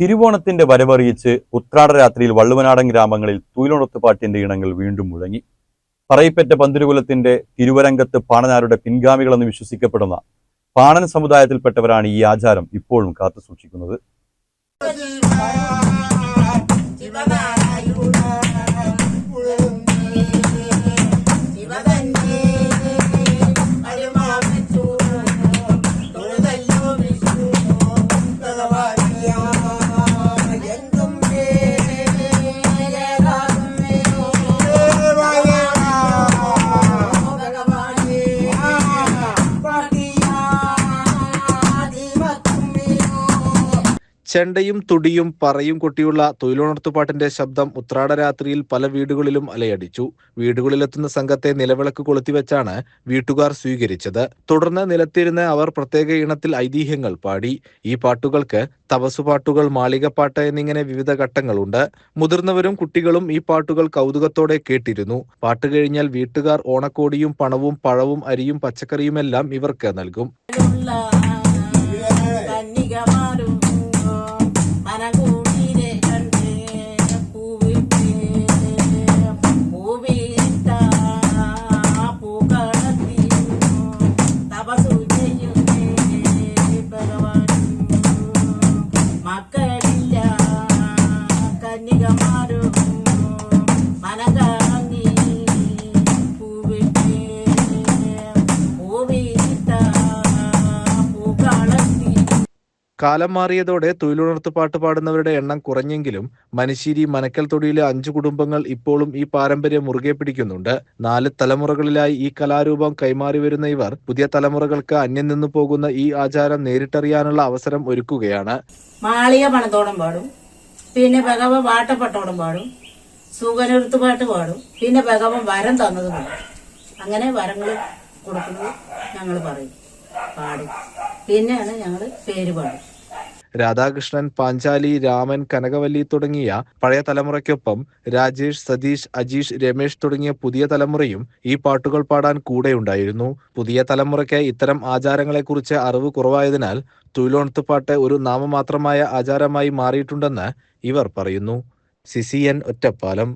തിരുവോണത്തിന്റെ വരവറിയിച്ച് ഉത്രാട രാത്രിയിൽ വള്ളുവനാടൻ ഗ്രാമങ്ങളിൽ തൂയിലുണത്തുപാട്ടിന്റെ ഇണങ്ങൾ വീണ്ടും മുഴങ്ങി. പറയിപ്പറ്റ പന്തിരുകുലത്തിന്റെ തിരുവരംഗത്ത് പാണനാരുടെ പിൻഗാമികളെന്ന് വിശ്വസിക്കപ്പെടുന്ന പാണൻ സമുദായത്തിൽപ്പെട്ടവരാണ് ഈ ആചാരം ഇപ്പോഴും കാത്തു സൂക്ഷിക്കുന്നത് ചെണ്ടയും തുടിയും പറയും കൊട്ടിയുള്ള തൊഴിലുണർത്തുപാട്ടിന്റെ ശബ്ദം ഉത്രാട രാത്രിയിൽ പല വീടുകളിലും അലയടിച്ചു. വീടുകളിലെത്തുന്ന സംഘത്തെ നിലവിളക്ക് കൊളുത്തിവെച്ചാണ് വീട്ടുകാർ സ്വീകരിച്ചത്. തുടർന്ന് നിലത്തിരുന്ന് അവർ പ്രത്യേക ഇനത്തിൽ ഐതിഹ്യങ്ങൾ പാടി. ഈ പാട്ടുകൾക്ക് തപസുപാട്ടുകൾ മാളികപ്പാട്ട് എന്നിങ്ങനെ വിവിധ ഘട്ടങ്ങളുണ്ട്. മുതിർന്നവരും കുട്ടികളും ഈ പാട്ടുകൾ കൗതുകത്തോടെ കേട്ടിരുന്നു. പാട്ട് കഴിഞ്ഞാൽ വീട്ടുകാർ ഓണക്കോടിയും പണവും പഴവും അരിയും പച്ചക്കറിയുമെല്ലാം ഇവർക്ക് നൽകും. കാലം മാറിയതോടെ തൊഴിലുണർത്ത് പാട്ട് പാടുന്നവരുടെ എണ്ണം കുറഞ്ഞെങ്കിലും മനശ്ശേരി മനക്കൽ തൊടിയിലെ അഞ്ചു കുടുംബങ്ങൾ ഇപ്പോഴും ഈ പാരമ്പര്യം മുറുകെ പിടിക്കുന്നുണ്ട്. നാല് തലമുറകളിലായി ഈ കലാരൂപം കൈമാറി വരുന്ന ഇവർ പുതിയ തലമുറകൾക്ക് അന്യം നിന്നു പോകുന്ന ഈ ആചാരം നേരിട്ടറിയാനുള്ള അവസരം ഒരുക്കുകയാണ്. മാളിക പണത്തോടം പാടും. പിന്നെ ഭഗവൻ വാട്ടപ്പട്ടോടം പാടും. സുഖനിരുത്ത് പാട്ട് പാടും. പിന്നെ ഭഗവൻ വരം തന്നത് പാടും. അങ്ങനെ വരങ്ങൾ കൊടുക്കുന്നത് ഞങ്ങൾ പറയും. പാടും. പിന്നെയാണ് ഞങ്ങൾ പേര് പാടും രാധാകൃഷ്ണൻ പാഞ്ചാലി രാമൻ കനകവല്ലി തുടങ്ങിയ പഴയ തലമുറയ്ക്കൊപ്പം രാജേഷ് സതീഷ് അജീഷ് രമേശ് തുടങ്ങിയ പുതിയ തലമുറയും ഈ പാട്ടുകൾ പാടാൻ കൂടെയുണ്ടായിരുന്നു പുതിയ തലമുറയ്ക്ക് ഇത്തരം ആചാരങ്ങളെക്കുറിച്ച് അറിവ് കുറവായതിനാൽ തൊഴിലുണർത്തുപാട്ട് ഒരു നാമമാത്രമായ ആചാരമായി മാറിയിട്ടുണ്ടെന്ന് ഇവർ പറയുന്നു. സിസിയൻ ഒറ്റപ്പാലം.